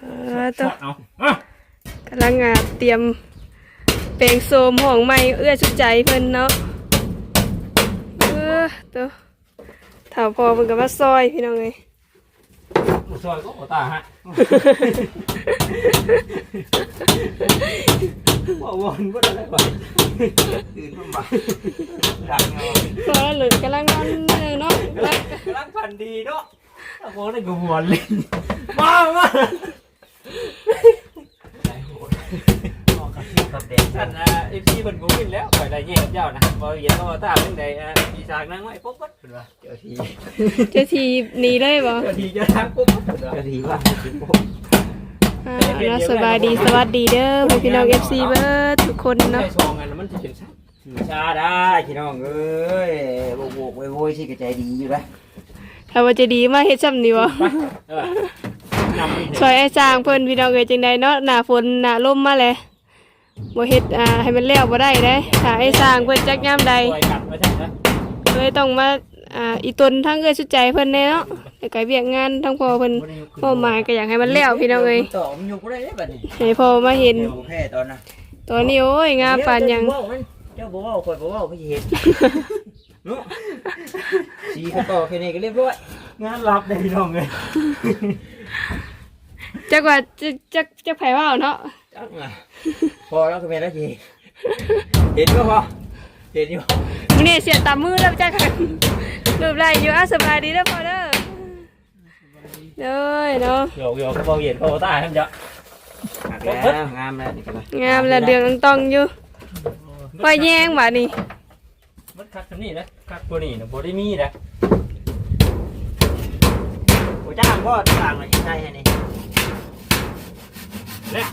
เออตัวเอาอะกำลังอะเตรียมแปลงโซมห้องใหม่เอื้อชุดใจเพิ่นเนาะเออตัวถ้าพอเพิ่นก็มาซอยพี่น้องเอ้ยซอยก็โอตาฮะว่าวนก็ได้ก่อนตื่นมาบ่ายดังเนาะพอแล้วเหลือกำลังนอนเนาะกำลังกำลังพันดีเนาะถ้าโมได้กูหัวเลยมามา ท่านอะเอฟซีเพิ่นกูวินแล้วไปได้แย่กับเจ้านะบ่เห็นว่าตาเรื่องใดอะปีศาจนางไม้ปุ๊บปุ๊บเพิ่นว่าเจ้าทีเจะทีหนีเลยบ่เจ้าทีจะทักปุ๊บปุ๊บเพิ่นว่าเจ้าทีว่าปุ๊บอ่าเนาะสบายดีสวัสดีเด้อพ่อพี่น้อง FC เบิร์ดทุกคนได้เนาะซองกันแล้วมันจะเป็นชัดชาได้พี่น้องเอ้ยโบกโบกโวยโวยสิกระใจดีอยู่นะถ้าว่าจะดีมาเฮ็ดซ้ำนี่บ่เออ ซอยไอ้สร้างเพิ่นพี่น้องเอ้ยจังไดเนาะหน้าฝนหน้าลมมาเลยบ่เฮ็ดอ่าให้มันแล้วบ่ได้เด้ถ้าไอ้สร้างเพิ่นจักยามใดเลยต้องมาอ่าอีตนทั้งเอ้ยสุดใจเพิ่นแน่เนาะแล้วก็เวียกงานทั้งพ่อเพิ่นเป้าหมายก็อยากให้มันแล้วพี่น้องเอ้ยต่อมันอยู่ก็ได้แบบนี้ให้พ่อมาเห็นเดี๋ยวแพ้ตอนน่ะตอนนี้โอ้ยงามปานยังเจ้าบ่เว้าข่อยบ่เว้าไม่เห็นเนาะสีเขาต่อแค่นี้ก็เรียบร้อยงานรับได้พี่น้องเลย จักว่าจะจักจักไผว่าเอาเนาะจักอะพอแล้วก็แม่นแล้วทีเห็นก็พอเห็นอยู่มื้อนี้เสียตามมือแล้วจักค่ะรูปไรอยู่อะสบายดีเด้อพ่อเด้อเด้อเนาะโยกโยกเขาบอกเห็นเขาตาท่านจะแล้วงามแล้วนี่ก็ไปงามและเดืองตองอยู่ไฟแยงบาดนี้มันคักตัวนี้นะคักตัวนี้นะโบได้มีนะโอ้ จ้างบ่จ้างเลยใช่ให้นี่เนี่ย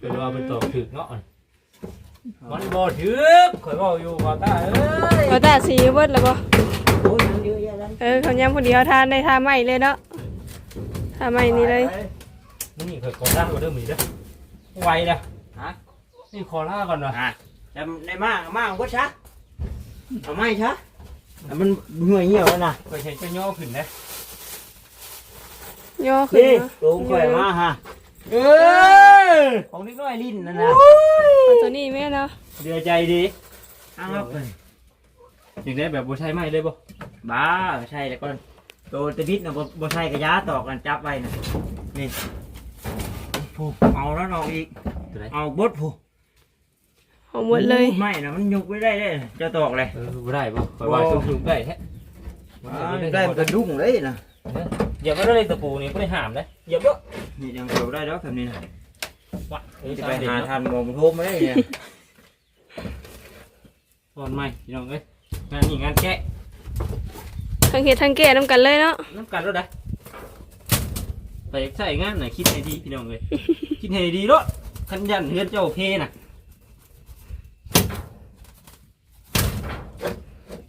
เป็นว่าเป็นตอกถึกเนาะมันบ่ถึกข่อยบอกอยู่ว่าตาเอ้ยบ่ตาสีเบิดแล้วบ่โอ้ยมันเยอะแยะแล้วเออเขายำคนเดียวทานได้ทาใหม่เลยเนาะทาใหม่นี่เลยนี่ข่อยขอล่าก่อนเด้อมีเด้อไวนะฮะ นี่ขอล่าก่อนวะอะแต่ในมากมากก็ชักเอาไม่ชักแต่มันเหนื่อยเหี่ยวแล้วนะข่อยเห็นจะย่อขึ้นนะย่อขึ้นนี่เนาะลงข่อยมาฮะเออของนิดน้อยลิ้นนั่นนะเอาตัวนี้แม่เนาะเดือใจดีอ้าวครับอย่างได้แบบบัใช้ไหมเลยบ่บ้าใช่แล้วก่อนตัวตะบิดนะบ่บ่ใช่กระยาตอกกันจับไว้นะนี่ผูกเอาแล้วเอาอีก ตัวไหนเอาบดผูก เอาหมดเลยไม่นะมันยุกไว้ได้เลยจะตอกเลยเออบ่ได้บ่ข่อยว่าสูงๆได้แท้ได้มันกระดุ้งเลยนะอย่ามาได้ตะปูนี่บ่ได้ห้ามเลยอย่าบ่นี่ยังเกี่ยวได้แล้วแบบนี้นะวะเออจะจะไปไปหาหาทานหมอมโทมไม่ได้เนี่ยตอนใหม่พี่น้องเอ้ยงานนี้งานแกะทั้งเฮ็ดทั้งแก่น้ำกันเลยเนาะน้ำกันแล้วได้ไปใส่งานไหนคิดให้ดีพี่น้องเอ้ยคิดให้ดีเนาะขันยันเฮือนเจ้าเพน่ะ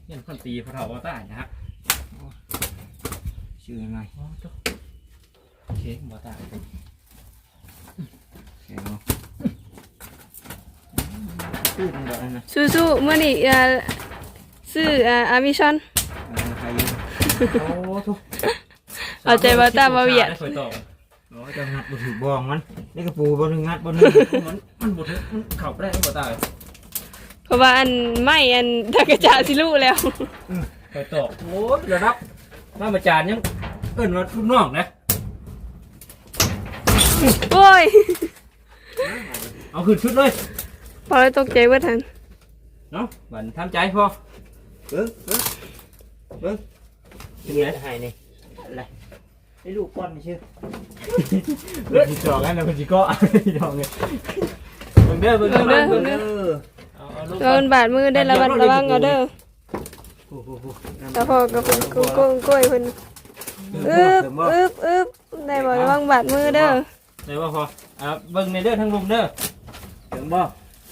ยัน คนตีพระเถาว่าตายนะฮะชื่อยังไงโอเคบ่ตายเสียงเอาชื่อมันแบบนั้นนะสู้ๆมื้อนี้อ่าซื้ออ่าอามิชอนเอาใครอยู่โอ้ทุกเอาใจว่าตาบ่เวียดสวยต่อโอ้ยจะงัดบนถือบองมันนี่กระปูบนหนึ่งงัดบนหนึ่งมันมันบดถึงมันเข่าไปได้มันบ่ตายเพ ราะว่าอันไม่อันทักกระจาสิรู้แล้วสวยต่อโอ้ยระดับมาประจานยังเอิ้นว่าลูกน้องนะ โอ้ยเอาขึ้นชุดเลยพอแล้วตกใจเบิดทันเนาะบันทำใจพอเบิ้งเบิ้งเบิ้งเงี้ยให้นี่อะไรไอ้ลูกก้อนไม่ชื่อเลือดจอกกันนะคุณจิโก้จอกเลยเบิ่งเด้อเบิ่งเด้อเด้อเบิ่งเด้เด้อ โดนบาดมือได้ระวัดระวังเอาเด้อโอ้โหตาพ่อกับเพิ่นกุ้งกุ้งกล้วยเพิ่นอึบอึบอึบได้บ่ระวังบาดมือเด้อเดี๋ยวว่าพออ่าเบิ่งในเด้อทั้งลุมเด้อถึงบ่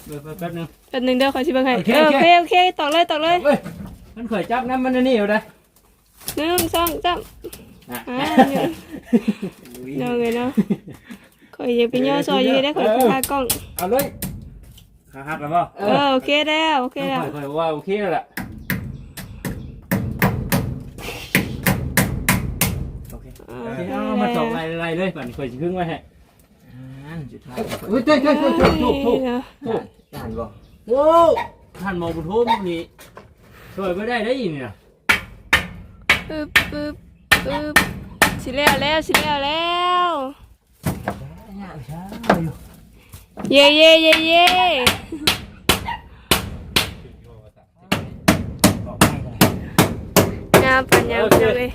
เบิ่งแป๊บนึงแป๊บหนึงเด้อขอสิเบิ่งให้โอเคเออโอโอเคเคโอเคตอกเลยตอกเลยเว้ยมันเคยจับน้ำมันอันนี่อยู่ได้หนึ่งสองสามอ่าเนี่ยเนาะไงเนาะข่อยอยากไปย่อซอยอยู่ได้ข่อยพากล้องเอาเลย ขาหักแล้วบ่เออโอเคแล้วโอเคแล้วค่อยๆว่าโอเคแล้วล่ะโอเคโอโอเคเคเอามาส่งไล่ๆเลยบัดนี้ค่อยสิครึ่งไว้ให้อันสุดท้ายเฮ้ยเฮ้ยเฮ้ยเฮ้ยเฮ้ยถูกถูกเนาะถูกด่านบ่โว้ท่านหมอบุญโฮมนี่ช่วยไม่ได้ได้ยินเนี่ยปึ๊บปึ๊บปึ๊บสิแล้วแล้วสิแล้วแล้ว ยากช้าอยู่ เย่เย่เย่เย่บอกไม่ได้งามปัญญาพี่น้องเอ้ย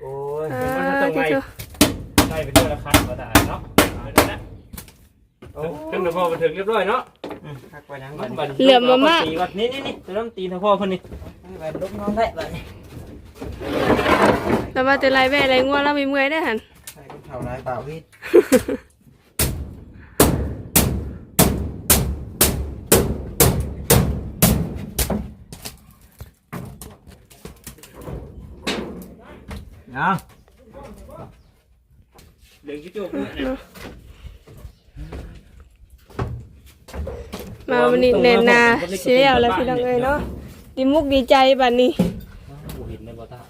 โอ้ยอ่าที่สุดใช่เป็นเรื่องราคาก็ได้เนาะเอาไปเลยนะโอ้ถึงเดี๋ยวพอมาถึงเรียบร้อยเนาะคักไปนังบับัดดนี้เหลือมาม่า ตีวัดนี่นี่นี่จะต้องตีทางพ่อเพิ่นนี่ไปลุกน้องได้บัดนี้แล้วมาแต่ไรแม่ไรง่วงแล้วมีเมื่อยได้หัน ใส่คนเท่าไรเปล่าวิ เอาเหลืองจิ๊จุกเนี่ยมาวันนี้เนนนาสิแล้วแล้วพี่น้องเอ้ยเนาะดีมุกดีใจบัดนี้ กูเห็นในบ่ตา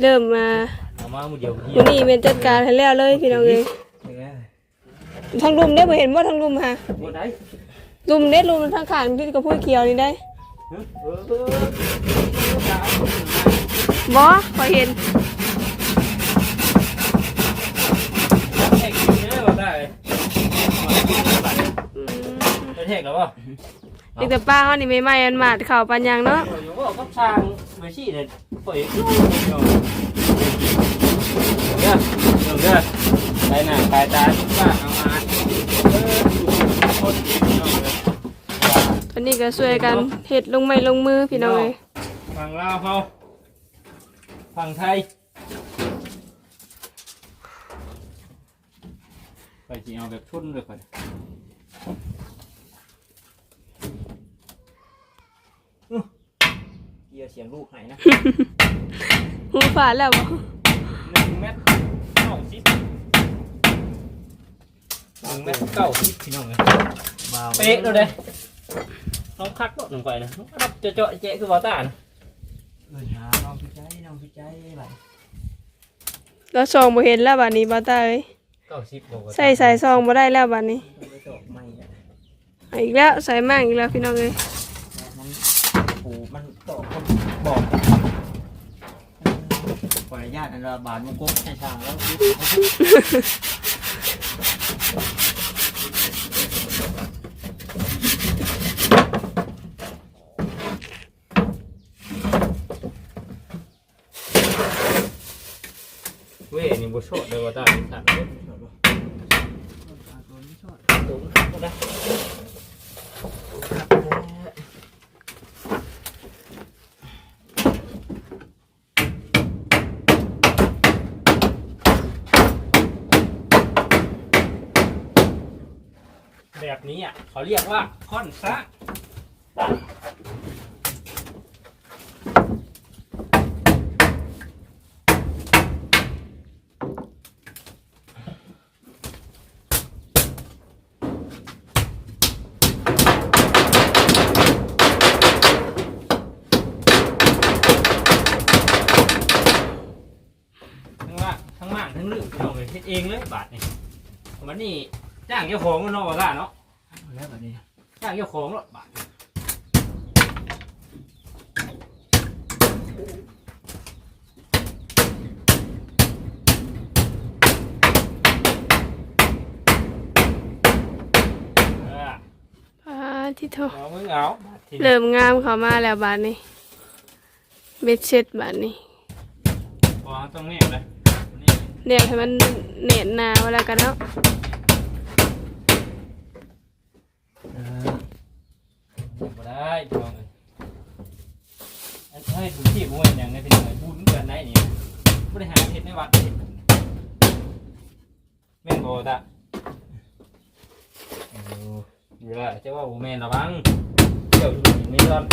เริ่มมาเอามาหมู่เดียวเฮียวันนี้เป็นจัดการให้แล้วเลยพี่น้องเอ้ยเนื้อทั้งรุมได้บ่เห็นว่าทั้งรุมฮะบ่ได้รุมเด็ดรุมทั้งข้างที่กระพุ้ยเขียวนี่ได้เออเออเออบ่ขอยเห็น แทกอยู่เนี่ยบ่ได้ อืม ได้ แทกแล้วบ่เด็กแต่ป้าเฮานี่ไม่ไหม้อันมาดเข้าปันยังเนาะอยู่ว่ากับช่างไปชี้เนี่ยปล่อยเนาะเด้อเด้อไปหน้าตายตาทุกบ้านเอามาเออคนเนาะตอนนี้ก็ช่วยกันเฮ็ดลงไม้ลงมือพี่น้องเอ้ยฝั่งลาวเขาฝั่งไทยไปจีเอาแบบชุนเลยก่อน เกียร์เสียงลูกหายนะหูฝาดแล้วบ่หนึ่งเมตรเก้าสิบหนึ่งเมตรเก้าสิบพี่น้องเลยเบาเป๊ะเลยเด้น้องคักก็ลงไปนะรับเจาะเจาะเจ๊คือวอต้านะเออหาน้องพี่ใจน้องพี่ใจไหลเราส่องบ่เห็นแล้วบัดนี้บ่ตาเอ้ยเก้าสิบบอกว่าใส่สายซองบ่ได้แล้วบัดนี้ไปตกไม่อะเอาอีกแล้วใส่มั่งอีกแล้วพี่น้องเอ้ยมัน ปูมันตกคนบอกขออนุญาตอันละบาทมันกุ๊กให้ทางแล้วเว้ยนี่บุชดเลยวอต้าตัดเลยแบบนี้อะ เขาเรียกว่าค่อนซะทั้งล่างทั้งล่างทั้งลึกพี่น้องเลยเฮ็ดเองเลยบาทนี่วันนี้จ้างเจ้าของมันนาะว่าล่ะเนาะ แล้วแบบนี้จ้างเจ้าของรถบาทเอออ่าที่โทเอามึงเอาทีนี้เริ่มงามเข้ามาแล้วบัดนี้เบ็ดเสร็จบัดนี้พอต้องแนบเลยนี่เรียกให้มันเน็ตหนาเวลากันเนาะ เออ บ่ได้พี่น้องเลยอันเฮ้ยถุงที่มวยอย่างไงพี่น้องเอ้ยบุญเกินได้นี่บริหารเฮ็ดในวัดนี่แม่นบ่ตาโอ้เดี๋ยวจะว่าผมแม่นระวังเดี๋ยวอยู่นี่ก่อน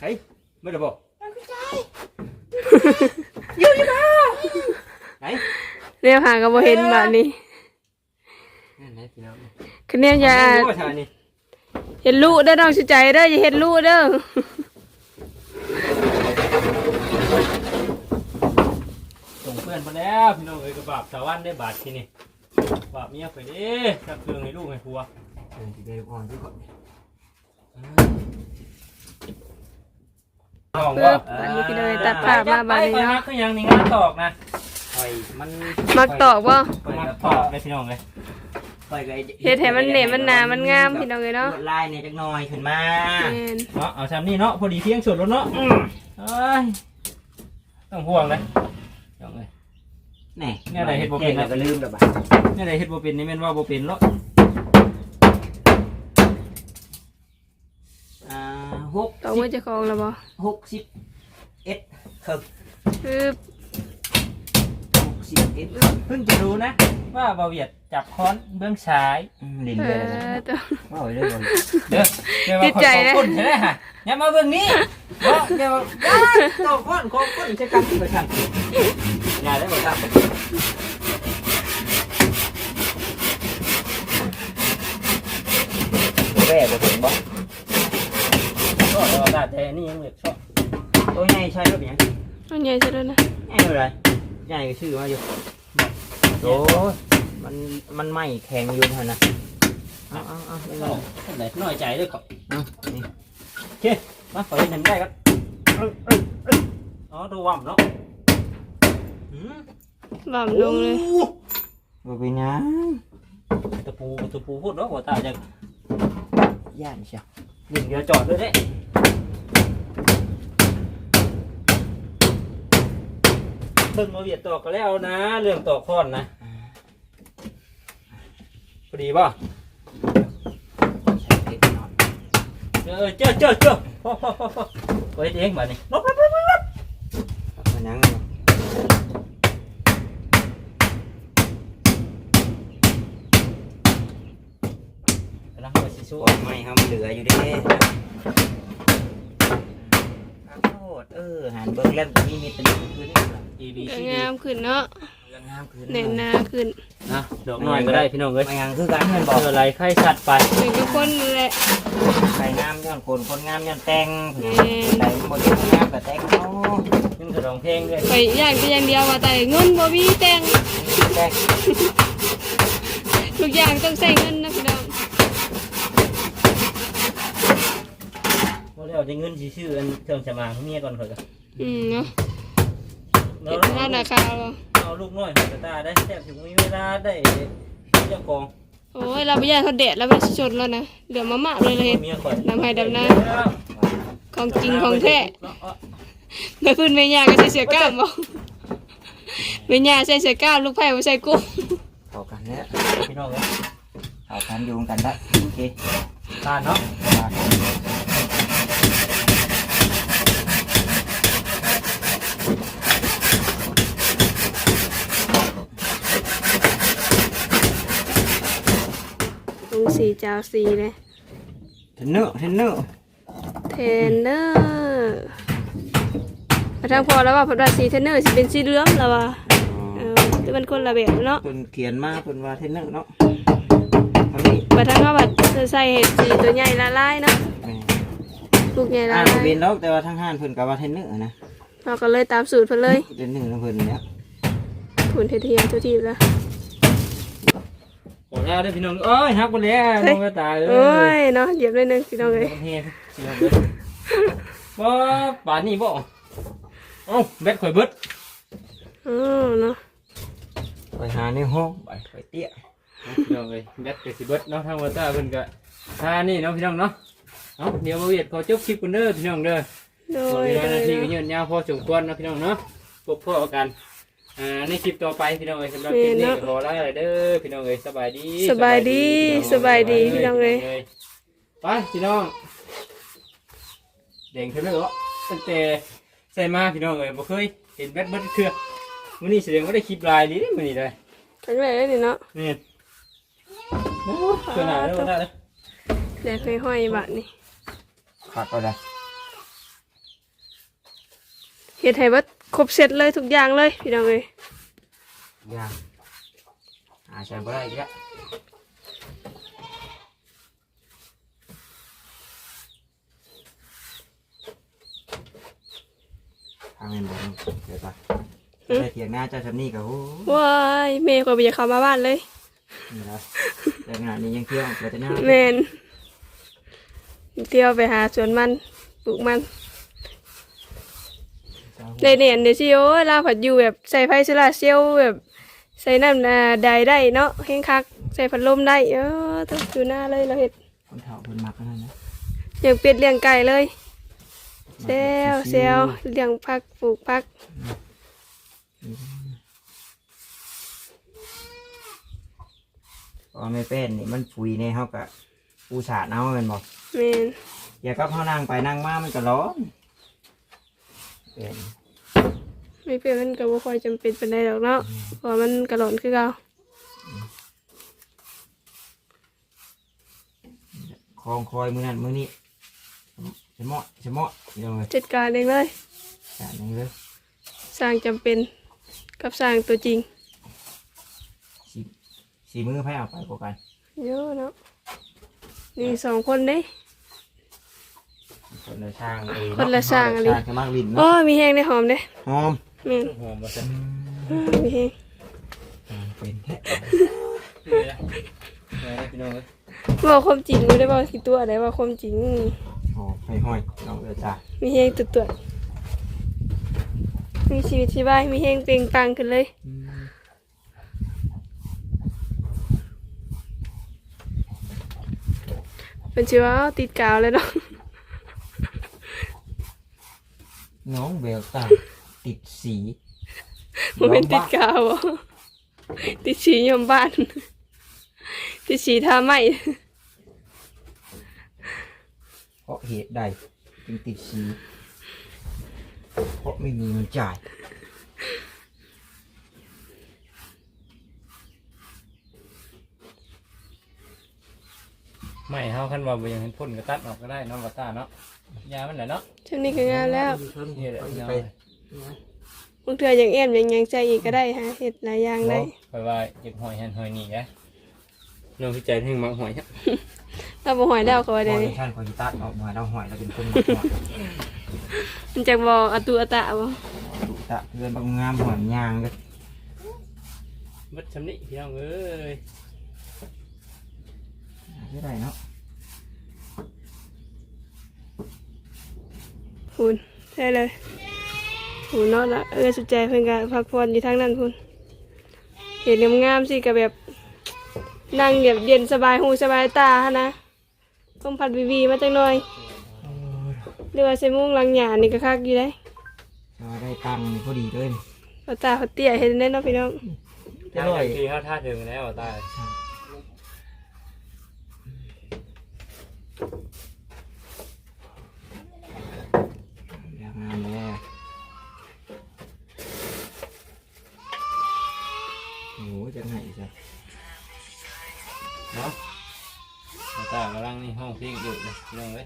เฮ้ยไม่ได้บอก ไหนแนวหาก็บ่เห็นบาดนี้นั่นไหนพี่น้องคะแนนอย่ารู้ว่าชานี่เห็นลูกเด้อน้องสุใจเด้ออย่าเห็นลูกเด้อส่งเพื่อนมาแล้วพี่น้องเอ้ยกระบาบสาวันได้บาทที่นี่บาปเมียไปเด้สักเครื่องให้ลูกให้ผัวเออที่ได้ก่อนที่ก่อน ห้องปึ๊ว่าบอันนี้พี่น้อยตัดภาพมาบาดนี้ไปเนาะคือยังนี่งานตอกนะคอยมันมักตอกบ่คอยมากับตตออกกเลยพี่น้องเลยคอยกับเฮ็ดให้มันเหน่มันหนามันงามพี่น้องเอ้ยเนาะลวดลายเนี่ยจักหน่อยขึ้นมาแม่นเนาะเอาชามนี่เนาะพอดีเพียงสุดแล้วเนาะอืมเอ้ยต้องห่วงนะพี่น้องเลยแน่เนี่ยอะไรเฮ็ดบ่เป็นนะแล้วก็ลืมแล้วบัดนี่ได้เฮ็ดบ่เป็นนี่แม่นว่าบ่เป็นเนาะ หกตอกมือเจ้าของแล้วบ่หกสิบเอ็ดครึ่งปึ๊บหกสิบเอ็ดเพิ่งจะรู้นะ ว่าบาเวียดจับค้อนเบื้องซ้ายอืมลิ้นเอเลยนะอตัว ว่าไว้เลยบ่เด้อเดี๋ยวติว่าดขอใจขนะ อบคุณใช่ไหมฮะอย่ามาเบื้องนี้เนาะเดี๋ยวว่าอ้าวต้องค้อนขอบคุณใช่กันไปกันอย่าได้บ่ครับแว่บ่ถึงบ่ กาแต่นี่ยังเหลือช่อบตัวใหญ่ใช่รถยังเอาใหญ่ซะด้วยนะใหญ่เลยใหญ่ก็ชื่อมาอยู่โอ้ยมันมันไหม้แข็งอยู่เท่านั้นเอาเอาเอาไม่เป็นโอ้ไร ไหนน้อยใจด้วยครับเอานี่เคมาขอเห็นเห็นได้ครับอึ๊บอึ๊บอึ๊บอ๋อตัวว่ำเนาะอืมบ่ำลงเลยบ่เป็นหยังตะปูตะปูพูดเนาะหัวตาจะย่านเชียวยิงเดียวจอดด้วยเด้ เบิ่งมาเวียดตอกก็แล้วนะ เรื่องตอกค้อนนะพอดีป่ะใช้เอออเจ้าเจ้าเจ้าพ่อพ่อพ่อพ่อเฮ้ยเองมานี่ลบลบลบลบมันยังกำลังไปสิสสู้วยไหมครับเหลืออยู่เด้ขอโทษเออหันเบิ่งแล้วมีมีตะลิงขึ้นอีบีก็ซีงามขึ้นเนาะเรื่องงามขึ้นแน่นหนาขึ้นนะดอกน้อยก็ได้พี่น้องเอ้ยมันยังคือกันเพื่อนบบออกกอะไรไข่สัตว์ไปเป็นก็คนนั่นแหละใครงามย้อนคนคนงามย้อนแต่งแม่นแต่คนที่งามกับแต่งเขาขึ้นกระดองเพลงด้วยไปย่างไปอย่างเดียวว่าแต่เงินบ่มีแต่งแต่งทุกอย่างต้องใช้เงิน นะพี่น้องพอแล้วจะเงินสิชื่ออันเครื่องสมางของเมียก่อนข่อยก็อืมเนาะเราเห็นหน้าหนาคาวบ่เอาลูกน้อยหัวกระตาได้แทบถึงมีเวลาได้เจ้าของโอ้ยเราไปย่างเขาแดดแล้วมันชดแล้วนะเหลือมาม่าเลยเลยเมียข่อยดำให้ดำหน้าของจริงของแท้แม่พื้นแม่ย่าก็ใส่เสื้อกล้ามบ่แม่ย่าใส่เสื้อกล้ามลูกไผ่บ่ใส่กุ้งเข้ากันแล้วพี่น้องเอ้ยเข้ากันอยู่กันได้โอเคทานเนาะ ล งสีจาวสีเลยเทนเนอร์เทนเนอร์เทรนเนอร์มาทางพอแล้วว่าเพอดว่าสีเทรนเนอร์สิเป็นสีเหลืองแล้วว่าเออแต่มันคนละแบบเนาะคนเขียนมาคนว่าเทนเนอร์เนาะอันนี้มาทางเขาว่าจะใส่เห็ดสีตัวใหญ่ละลายเนาะแหม่ลูกใหญ่ละอ่านลายเป็นดอกแต่ว่าทั้งห้านเพิ่นก็ว่าเทนเนอร์นะเราก็เลยตามสูตรเพิ่นเลยเทนเนอร์เพิ่นเนี่ยถุนเทียมทุกทีแล้ว โอ้แล้วได้อพี่น้องเอ้ยฮักหมดแล้วน้องกระตาเอ้โอ้ยยเนาะเหยียบเลยหนึงพี่น้องเอ้ยเฮ้ยพี่น้องเอ้ยบ่ป่านนี้บ่เอ้าแบตข่อยเบิดอ๋อเนาะไปหาในห้องไปไปเตี้ยพี่น้องเอ้ยแบตก็สิเบิดเนาะทางวัตตาเพิ่นก็ท่านี่เนาะพี่น้องเนาะเอ้าเดี๋ยวบ่เวียดขอจบคลิปกันเด้อพี่น้องเด้อโดหมดยเวลาโดนายทีก็เนาะยืนยาวพอสมควรเนาะพี่น้องเนาะพบพ่อกัน อ่าในคลิปต่อไปพี่น้องเอ้ยสำหรับคลิปนี้ก็ขอลาไปเด้อพี่น้องเอ้ยสบายดีสบายดีสบายดีพี่น้องเอ้ยไปพี่น้องเด่งขึ้นเลยเหรอตั้งแต่ใส่มาพี่น้องเอ้ยบ่เคยเห็นแบตเบิดเทื่อมื้อนี้แสดงว่าได้คลิปลายดีเด้มื้อนี้ เฮ็ดให้ว่าครบเสร็จเลยทุกอย่างเลยพี่น้องเอ้ยอย่างอาใช้บ่ได้อีกแล้วทางเงินบ่เดี๋ยวไปไปเถียงหน้าเจ้าชำนี่กับโอ้ว้ายเมย์ก็บ่อยากเข้ามาบ้านเลยนี่นะแต่ขนาดนี้ยังเที่ยวเดี๋ยจะหน้าแมนเที่ยวไปหาสวนมันปลูกมัน ในเนี่ยเดี๋ยวชิโอ้ลาผัดอยู่แบบใส่ไฟโซลาร์เซียวแบบ ใส่น้ำอ่าใดได้เนาะแห้งคัก ใส่ผัดลมได้เออต้องอยู่หน้าเลยเราเห็ดคนเฒ่าคนมักนั่นนะอย่างเป็ดเลี้ยงไก่เลยเซลเซลเลี้ยงพักปลูกพักพอไม่เป็นนี่มันปุยเนี่ยเขากะปูสาดเอาเป็นหมดเมนอย่าก็เขานั่งไปนั่งมามันก็ร้อน ม่ไม่เปลี่ยนมันก็บ่ค่อยจำเป็นปานใดหรอกเนาะเพราะมันกระหล่อนคือเราคลองคอยมือนั่นมือนี้เฉมอะเฉมอะเดี๋ยวจัดการเองเลยจานนึงเด้สร้างจำเป็นกับสร้างตัวจริงสีมือไผเอาไปกว่ากันเยอะเนาะนี่สองคนเด้ คนละช่างเองคนละช่างเลย มากลินอ๋อาะมีแห้งได้หอมเด้หอมมีหอมมีแห้งเป็นแท้เลบอกความจริงบ่ได้บอกสิตัวอะไรว่าความจริง หอมไฟห้อยน้องเอจ้ามีแห้งตุ่ตัวมีชีวิตชีวามีแห้งเปล่งปังกันเลย เป็นชีวาติดกาวเลยเนาะ น้องเบลตาติดสีมันเป็นติดกาวติดสียมบ้าน ติดสีท่าไม่เพราะเหตุใดจึงติดสี เพราะไม่มีเงินจ่ายไม่เฮาคันว่าบยังเห็นพ่นก็ตัดออกก็ได้น้องว่าตาเนาะ ยามันแหละเนาะช่วงนี้ก็งามแล้วนี่ท้องเอ้ยบางเทื่อยังเอ็มยังยังใจอีกก็ได้ฮะเห็ดหลายอย่างได้บปว่าเก็บหอยหันหอยนี่นะน้องพี่ใจแห่งมักหอยครับเราบ่หอยแล้วก็ว่าหได้อยท่านคอยตัดอากมาแล้วหอยเราเป็นคนหอยมันจักบ่อตุอตะบ่ตะเพื่อนบางงามหอยยางเลยมัดชำนิพี่น้งเอ้ยไม่ได้เนาะ พูนใช่เลยพูนนอนละเออสุดใจเพื่อนกันพักผ่อนอยู่ทางนั้นพูนเห็นงามๆสิกับแบบนั่งแบบเย็นสบายหูสบายตาฮะนะต้องผัดวีวีมาจังหน่อยเรือใส่มุ้งลังหยานี่ก็คักอยู่ได้ได้ตังค์พอดีด้วยเราตาเขาเตี้ยเห็นแน่เนอะพี่น้องจะหน่อยทีเขาท่าถึงแล้วตา งเอ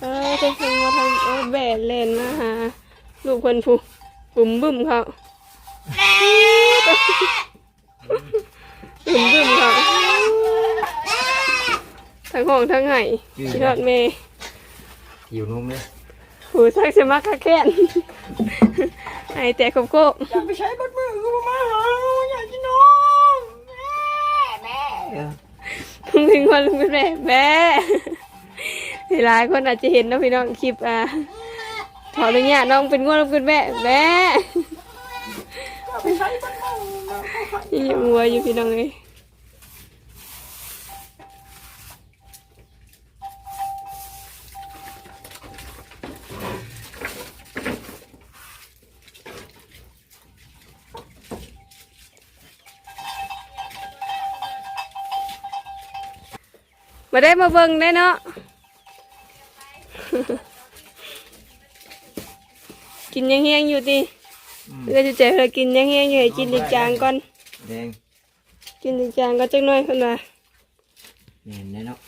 เออจะเป็ว่าทำเออแบดเลนนะคะลูกคนฟูบุ่มบึ้มเขาบุ่มบึ้มเขาทั้งห้องทั้งไห้พี่ทอดเมย์อยู่นมเลยหูทักเสมักคาแค้นไอแต่ขบโก้อยากไปใช้บัตรมือกูมาหาาอยากกินนมแม่แม่ ถึงว่าลุงเป็นแม่แม่หลายคนอาจจะเห็นนะพี่น้องคลิปอะขออนุญาตน้องเป็นง่วงน้องเป็นแม่แม่ยังวัวอยู่พี่น้องเลย มาได้มาเบิ่งได้เนาะ กินยังแห้งอยู่ดิเพื่จะเจอเรากินยังแห้งอยู่ให้กินดีจางก่อน แดงกินดีจางก็จักหน่อยคนว่าแน่นแน่เนาะ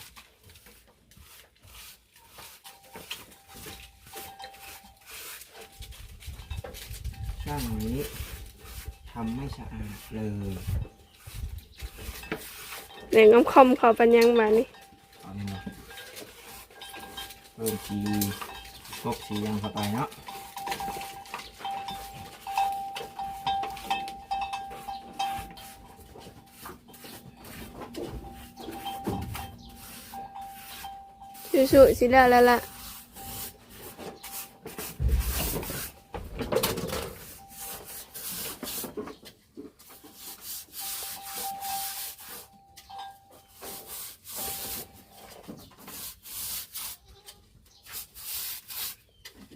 ช่างนี้ทำไม่สะอาดเลย แหน่มคอมเขาปัญญังมานี่ เริ่มสีกบสียังเข้าไปเนาะสู้ๆสิแล้วแล้วล่ะ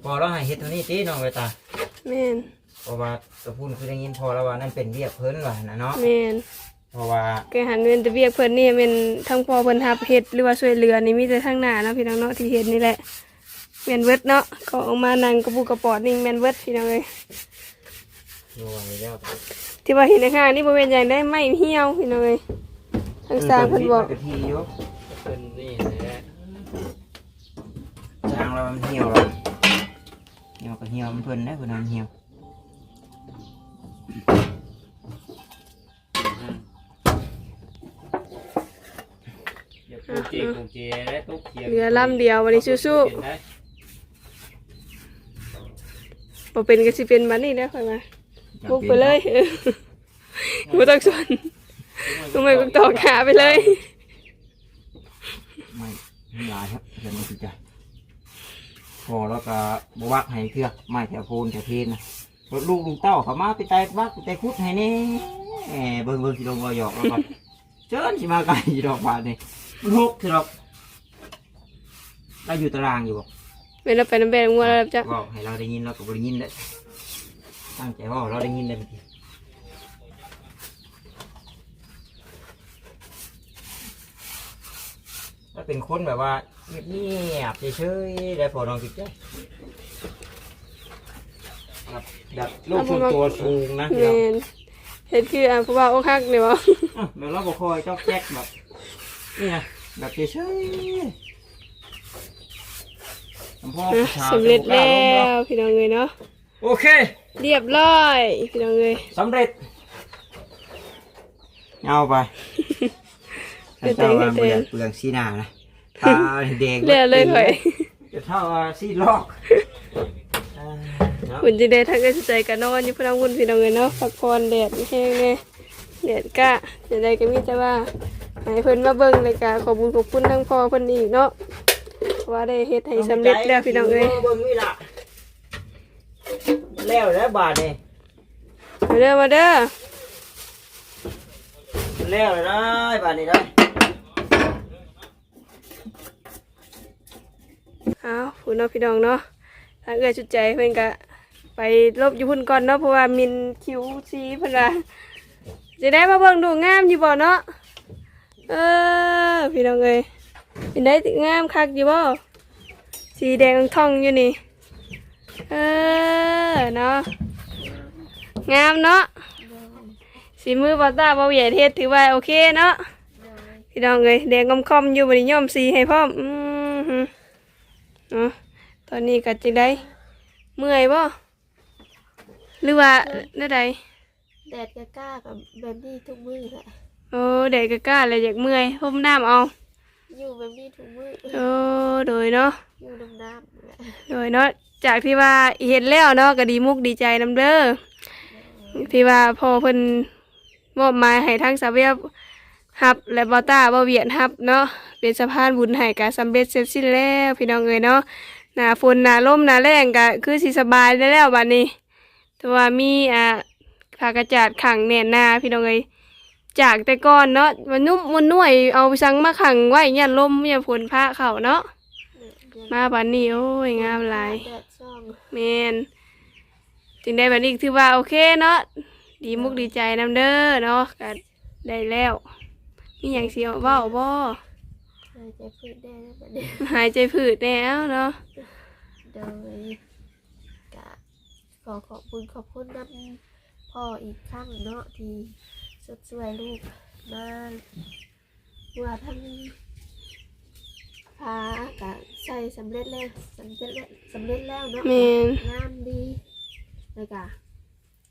พอเราให้เฮ็ดเท่านี้ตีน้องเวตาแม่นเพราะว่าตะพูนคือได้ยินพอแล้วว่านั่นเป็นเรียกเพิ่นว่านะเนาะแม่นเพราะว่าแกหันเงินแตะเวียกเพิ่นนี่เป็นทั้งพ่อเพิ่นรับเฮ็ดหรือว่าช่วยเหลือนี่มีแต่ทางหน้าเนาะพี่น้องเนาะที่เฮ็ดนี่แหละแม่นเวิร์ดเนาะก็ออกมานั่งกระปุกกระปอดนี่แม่นเวิร์ดพี่น้องเอ้ยรวยแล้วที่ว่าเห็นในห้างนี่บ่เป็นอย่างได้ไม่เหี่ยวพี่น้องเอ้ยทางสร้างเพิ่นบอกกะทิอยู่เป็นนี่แหละจางแล้วมันเหี่ยวแล้ว เหี่ยวก็เหี่ยวมันเพิ่นได้เพิ่นเอามันเหี่ยวอย่าปูเจปูเจและตุ๊กเขียนเหลือลำเดียววันนี้สู้เปลี่ยนได้ๆบ่เป็นก็สิเป็นบัดนี้แล้วค่อยมาบุกไปเลยเออบ่ต้องสนทำไมกูตอกขาไปเลย ไม่ไม่หลายครับเดี๋ยวมันสิจะ พอแล้วก็บวักให้เครือไม้แถวโพนแถวเพนนะรถลูกลุงเต้าเขามาไปแตกบักไปแตกคุดให้นี่แหมเบิ่งเบิ่งสิลงบ่หยอกแล้วก่อนเชิญสิมาไกลอยู่ดอกบาทนี่มันหกสิดอกเราอยู่ตารางอยู่บ่เวลาไปน้ำแบงงัวแล้วจ้ะบอกให้เราได้ยินเราก็บ่ได้ยินเลยตั้งใจว่าเราได้ยินได้เมื่อกี้ถ้าเป็นคนแบบว่า เงียบๆเฉยๆได้พอน้องติดใจครับแบบลูกส่วนตัวสูงนะแม่นเฮ็ดคืออะผู้ว่าอกหักนี่บ่อะแบบเราบ่คอยจอกแจ๊กแบบนี่นะแบบเฉยๆพ่อผู้ชายสำเร็จแล้จะบ่กาวพี่น้องเอ้ยเนาะโอเคเรียบร้อยพี่น้องเอ้ยสำเร็จเอาไปเฮ็ดเจ้าเองว่าเฮ็ดเปเอลืงอกเปลืองสีหน้านะ ตาแดงเรียบเลยข่อยจะเท่าว่าสีลอกอ่าเนาะคุณจิได้ทั้งกระใจกันนอนอยู่พนังวุ่นพี่น้องเอ้ยเนาะพักผ่อนแดดแห้งแน่แดดกะจะได้ก็มีแต่ว่าให้เพิ่นมาเบิ่งเลยกะขอบคุณขอบคุณทั้งพ่อเพิ่นอีกเนาะเพราะว่าได้เฮ็ดให้สำเร็จแล้วพี่น้องเอ้ยเบิ่งนี่ล่ะแล้วแล้วบาทนี่มาเด้อมาเด้อแล้วเลยได้บาทนี่ได้ เอาผู้น้องพี่น้องเนาะถ้าเอื้อจุดใจเพิ่อนก็ไปลบอยู่พุ่นก่อนเนาะเพราะว่ามินคิวซีเพิ่นว่าจะได้มาเบิ่งดูงามอยู่บ่เนาะเออพี่น้องเอ้ยเป็นได้งามคักอยู่บ่สีแดงทองอยู่นี่เออเนาะงามเนาะสีมือบอตาบอเหยียดเฮ็ดถือว่าโอเคเนาะพี่น้องเลยแดงกอมๆอยู่บริย่อมสีให้พร้อมอือหือ เนาะตอนนี้กัดจังได้เมื่อยบ่หรือว่าได้ใดแดดก็กล้ากับแบบนี้ทุกมือแหละโอ้แดดก็กล้าเลยอยากเมื่อยพมน้ำเอา อยู่แบบนี้ทุกมือโอ้โดยเนาะอยู่น้ำน้ำแหละโดยเนาะจากที่ว่าเห็นแล้วเนาะก็ดีมุกดีใจนำเด้อที่ว่าพอเพิ่นมอบหมายให้ทั้งสาวเวียบ ฮับและบอต้าบอเวียนฮับเนาะเป็นสะพานบุญให้การสำเร็จเสร็จสิ้นแล้วพี่น้องเอยเนาะหนาฝนหนาลมหนาแรงก็คือสิสบายได้แล้วบัดนี้แต่ว่ามีอ่าผ้ากระจาดขังแน่นหน้าพี่น้องเอยจากแต่ก่อนเนาะมันนุ่มมันน่วยเอาไปสังมาขังไว้ยันลมยันฝนพระเขาเนาะมาบันนี้โอ้ยงามหลายแมนจึงได้บันนี้ถือว่าโอเคเนาะดีมุกดีใจนำเด้อเนาะก็ได้แล้ว มีอย่างเสียวเบ้าบ่หายใจพืชได้แล้วแบบนี้หายใจผืดแล้วเนาะโดยกะขอขอบคุณขอบคุณน้ำพ่ออีกครั้งเนาะที่สดสวยลูกมาว่าทั้งพากะใส่สำเร็จแล้วสำเร็จแล้วสำเร็จแล้วเนาะแมนงามดีแล้วก็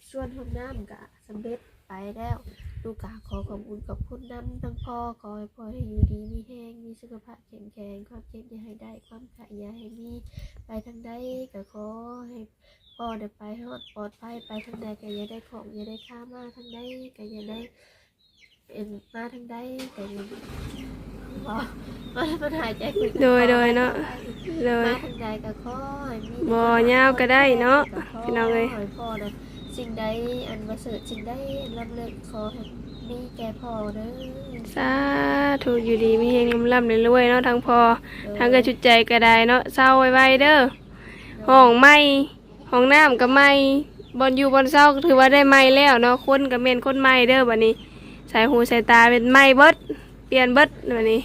ส่วนห้องน้ำก็สำเร็จ ไปแล้ว ลูกกาขอขอบคุณขอบคุณน้ำทั้งพ่อขอให้พ่อให้อยู่ดีมีแห้งมีสุขภาพแข็งแรงความเจ็บอย่าให้ได้ความขายอย่าให้มีไปทางใดก็ขอให้พ่อเดี๋ยวไปให้รอดปลอดภัยไปทางใดก็อย่าได้ของอย่าได้ข้ามาทางใดก็อย่าได้เป็นมาทางใดก็อย่าบ่มาปัญหายใจคุยกับโดยพ่อโดยเนาะเลยมาทางใดก็ขอให้มีบ่ยาวก็ได้เนาะพี่น้องเอ้ยขให้พ่อนะ สิ่งใดอันประเสริฐสิ่งใดลำเลิศขอให้มีแก่พ่อเด้อ สาธุอยู่ดีมีเฮงลำๆรวยๆเนาะทั้งพอทั้งกระชุดใจก็ได้เนาะเศร้าไว้ๆเด้อห้องไหม้ห้องน้ำก็ไหม้บอนอยู่บอนเศร้าก็ถือว่าได้ไหม้แล้วเนาะคนก็เม่นคนไหม้เด้อบัดนี้สายหูสายตาเป็นไหม้เบิดเปลี่ยนเบิดบัดนี้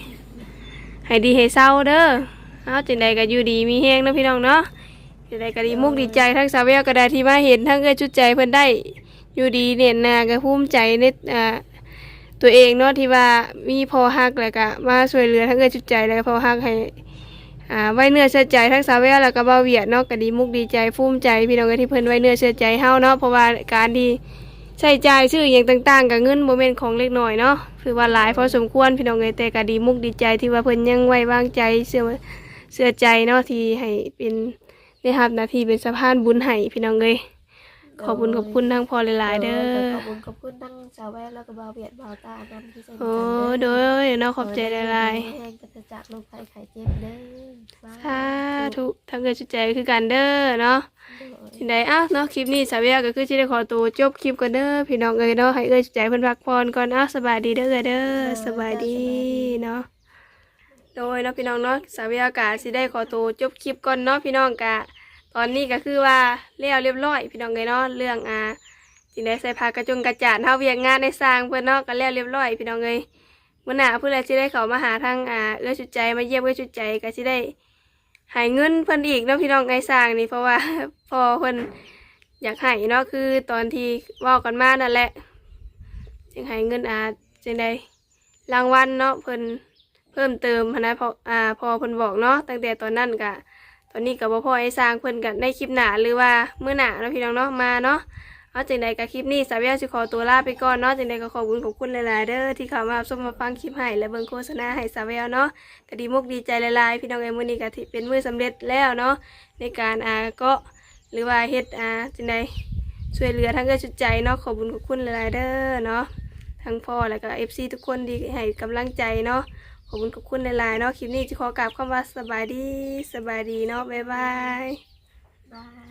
ให้ดีให้เศร้าเด้อเอาจังใดก็อยู่ดีมีเฮงเนาะพี่น้องเนาะ จังใดก็ดีมุกดีใจทั้งสาวแววก็ได้ที่มาเห็นทั้งเอ้ยชุดใจเพิ่นได้ อยู่ดีเน่นนาก็ภูมิใจในอ่าตัวเองเนาะที่ว่ามีพอฮักแล้วก็มาช่วยเหลือทั้งเงินจุดใจแล้วก็พอฮักให้อ่าไว้เนื้อเชื่อใจทั้งสาวแววแล้วก็เบาเวียดเนาะก็ดีมุกดีใจภูมิใจพี่น้องเอ้ยที่เพิ่นไว้เนื้อเชื่อใจเฮาเนาะเพราะว่าการที่ใช้จ่ายชื่ออย่างต่างๆกับเงินโมเมนต์ของเล็กน้อยเนาะคือว่าหลายพอสมควรพี่น้องเอยแต่ก็ดีมุกดีใจที่ว่าเพิ่นยังไว้วางใจเชื่อเชื่อใจเนาะที่ให้เป็น ได้รับหน้าที่เป็นสะพานบุญให้พี่น้องเอ้ยขอบคุณขอบคุณทั้งพอหลายๆเด้อขอบคุณขอบคุณทั้งสาวแววแล้วก็บ่าวเวียดบ่าวตานำที่ใจโอ้โดยเนาะขอบใจหลายๆแห้งก็จะจากโรคภัยไข้เจ็บเด้อสาสาธุทั้งเกิดชุดใจคือกันเด้อเนาะทีใดอ้าวเนาะคลิปนี้สาวเวียก็คือที่ได้ขอตัวจบคลิปก่อนเด้อพี่น้องเอ้ยเนาะให้เอ้ยชุดใจเพิ่นพักผ่อนก่อนอ้าวสบายดีเด้อเอ้ยเด้อสบายดีเนาะโดยเนาะพี่น้องเนาะสาวเวียกะสิได้ขอตัวจบคลิปก่อนเนาะพี่น้องกะ ตอนนี้ก็คือว่าแล้วเรียบร้อย พี่น้องเอ้ยเนาะเรื่องอ่าจิได้ใส่ผ้ากระจงกระจาดเฮาเวียกงานในสร้างเพิ่อนเนาะก็แล้วเรียบร้อย พี่น้องเอ้ยมื้อหน้าเพิ่อนเลยสิได้เขามาหาทางอ่าเอ้ยชุดใจมาเยี่ยมเอ้ยชุดใจก็สิได้หายเงินเพิ่นอีกเนาะพี่น้องไอ้สร้างนี่เพราะว่าพอเพิ่นอยากให้เนาะคือตอนที่ว่ากันมานั่นแหละจึงให้เงินอาจังใดรางวัลเนาะเพิ่นเพิ่มเติมนนะพออ่าพอเพิ่นบอกเนาะตั้งแต่ตอนนั้นกะ ตอนนี้ก็บ่พอไอ้สร้างเพิ่นกันในคลิปหนาหรือว่ามื้อหนาเนาะพี่น้องเนาะมาเนาะเอาจังใดกับคลิปนี้สาวแววสิขอตัวลาไปก่อนเนาะจังใดก็ขอบคุณขอบคุณหลายๆเด้อที่เข้ามาชมมาฟังคลิปให้และเบิ่งโฆษณาให้สาวแววเนาะก็ดีมุกดีใจหลายๆพี่น้องเอ้มื้อนี้ก็ที่เป็นมื้อสำเร็จแล้วเนาะในการอ่าก็หรือว่าเฮ็ดอ่าจังใดช่วยเหลือทั้งเกิดชุดใจเนาะขอบคุญขอบคุณหลายๆเด้อเนาะทั้งพ่อแล้วก็ FC ทุกคนที่ให้กำลังใจเนาะ อบคุณขอบคุณในลายเนาะคลิปนี้จะขอกลับคำว่าสบายดีสบายดีเนาะบ๊ายบายบาย